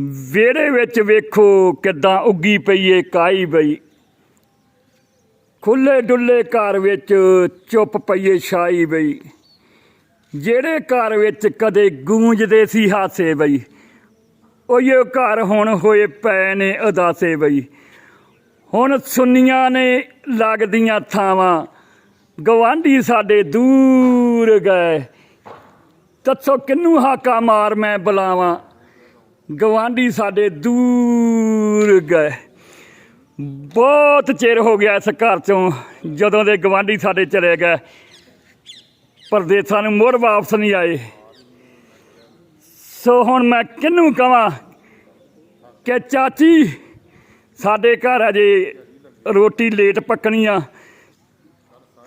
ਵਿਹੜੇ ਵਿੱਚ ਵੇਖੋ ਕਿੱਦਾਂ ਉੱਗੀ ਪਈ ਏ ਕਾਈ ਬਈ। ਖੁੱਲੇ ਡੁੱਲੇ ਘਰ ਵਿੱਚ ਚੁੱਪ ਪਈਏ ਛਾਈ ਬਈ। ਜਿਹੜੇ ਘਰ ਵਿੱਚ ਕਦੇ ਗੂੰਜਦੇ ਸੀ ਹਾਸੇ ਬਈ ਉਹੋ ਘਰ ਹੁਣ ਹੋਏ ਪੈ ਨੇ ਉਦਾਸੇ ਬਈ। ਹੁਣ ਸੁੰਨੀਆਂ ਨੇ ਲੱਗਦੀਆਂ ਥਾਵਾਂ, ਗਵਾਂਢੀ ਸਾਡੇ ਦੂਰ ਗਏ। ਦੱਸੋ ਕਿੰਨੂੰ ਹਾਕਾ ਮਾਰ ਮੈਂ ਬੁਲਾਵਾਂ? ਗਵਾਂਢੀ ਸਾਡੇ ਦੂਰ ਗਏ। ਬਹੁਤ ਚਿਰ ਹੋ ਗਿਆ ਇਸ ਘਰ ਚੋਂ, ਜਦੋਂ ਦੇ ਗਵਾਂਢੀ ਸਾਡੇ ਚਲੇ ਗਏ। ਪਰਦੇਸਾਂ ਨੂੰ ਮੁੜ ਵਾਪਸ ਨਹੀਂ ਆਏ। ਸੋ ਹੁਣ ਮੈਂ ਕਿਹਨੂੰ ਕਵਾਂ ਕਿ ਚਾਚੀ, ਸਾਡੇ ਘਰ ਅਜੇ ਰੋਟੀ ਲੇਟ ਪੱਕਣੀ ਆ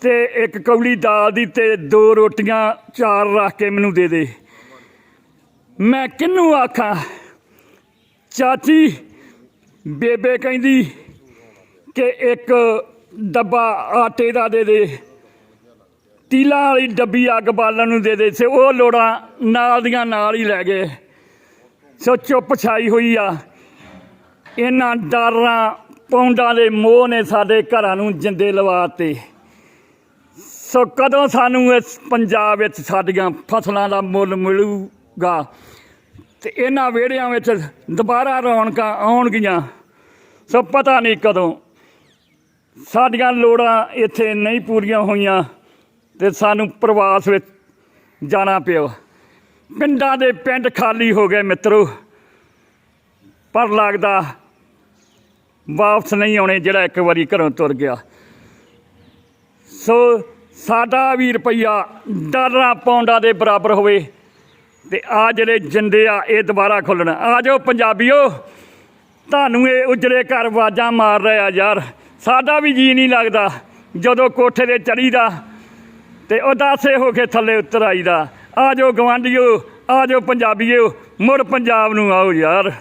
ਤੇ ਇੱਕ ਕੌਲੀ ਦਾਲ ਦੀ ਤੇ ਦੋ ਰੋਟੀਆਂ ਚਾਰ ਰੱਖ ਕੇ ਮੈਨੂੰ ਦੇ ਦੇ। ਮੈਂ ਕਿਹਨੂੰ ਆਖਾਂ? ਚਾਚੀ ਬੇਬੇ ਕਹਿੰਦੀ ਕਿ ਇੱਕ ਡੱਬਾ ਆਟੇ ਦਾ ਦੇ ਦੇ। ਤੀਲਾਂ ਵਾਲੀ ਡੱਬੀ ਅੱਗ ਬਾਲਣ ਨੂੰ ਦੇ ਦੇ। ਸੇ ਉਹ ਲੋੜਾਂ ਨਾਲ ਦੀਆਂ ਨਾਲ ਹੀ ਲੈ ਗਏ। ਸੋ ਚੁੱਪ ਛਾਈ ਹੋਈ ਆ। ਇਹਨਾਂ ਡਰਾਂ ਪੌਂਡਾਂ ਦੇ ਮੋਹ ਨੇ ਸਾਡੇ ਘਰਾਂ ਨੂੰ ਜਿੰਦੇ ਲਵਾਤੇ ਸੋ ਕਦੋਂ ਸਾਨੂੰ ਇਸ ਪੰਜਾਬ ਵਿੱਚ ਸਾਡੀਆਂ ਫਸਲਾਂ ਦਾ ਮੁੱਲ ਮਿਲੂਗਾ? ਤੇ ਇਹਨਾਂ ਵਿਹੜਿਆਂ ਵਿੱਚ ਦੁਬਾਰਾ ਰੌਣਕਾਂ ਆਉਣਗੀਆਂ। ਸੋ ਪਤਾ ਨਹੀਂ ਕਦੋਂ। ਸਾਡੀਆਂ ਲੋੜਾਂ ਇੱਥੇ ਨਹੀਂ ਪੂਰੀਆਂ ਹੋਈਆਂ ਤੇ ਸਾਨੂੰ ਪ੍ਰਵਾਸ ਵਿੱਚ ਜਾਣਾ ਪਿਆ। ਪਿੰਡਾਂ ਦੇ ਪਿੰਡ ਖਾਲੀ ਹੋ ਗਏ ਮਿੱਤਰੋ। ਪਰ ਲੱਗਦਾ ਵਾਪਸ ਨਹੀਂ ਆਉਣੇ ਜਿਹੜਾ ਇੱਕ ਵਾਰੀ ਘਰੋਂ ਤੁਰ ਗਿਆ। ਸੋ ਸਾਡਾ ਵੀ ਰੁਪਈਆ ਡਾਲਰਾਂ ਪੌਂਡਾਂ ਦੇ ਬਰਾਬਰ ਹੋਵੇ। ਤੇ ਆ ਜਿਹੜੇ ਜਿੰਦੇ ਆ, ਇਹ ਦੁਬਾਰਾ ਖੁੱਲਣ। ਆ ਜਾਓ ਪੰਜਾਬੀਓ, ਤੁਹਾਨੂੰ ਇਹ ਉਜੜੇ ਘਰ ਆਵਾਜ਼ਾਂ ਮਾਰ ਰਿਹਾ ਯਾਰ। ਸਾਡਾ ਵੀ ਜੀ ਨਹੀਂ ਲੱਗਦਾ ਜਦੋਂ ਕੋਠੇ ਤੇ ਚੜੀਦਾ ਤੇ ਉਦਾਸੇ ਹੋ ਕੇ ਥੱਲੇ ਉਤਰ ਆਈਦਾ ਆ ਜਾਓ ਗਵਾਂਢੀਓ ਆ ਜਾਓ ਪੰਜਾਬੀਓ, ਮੁੜ ਪੰਜਾਬ ਨੂੰ ਆਓ ਯਾਰ।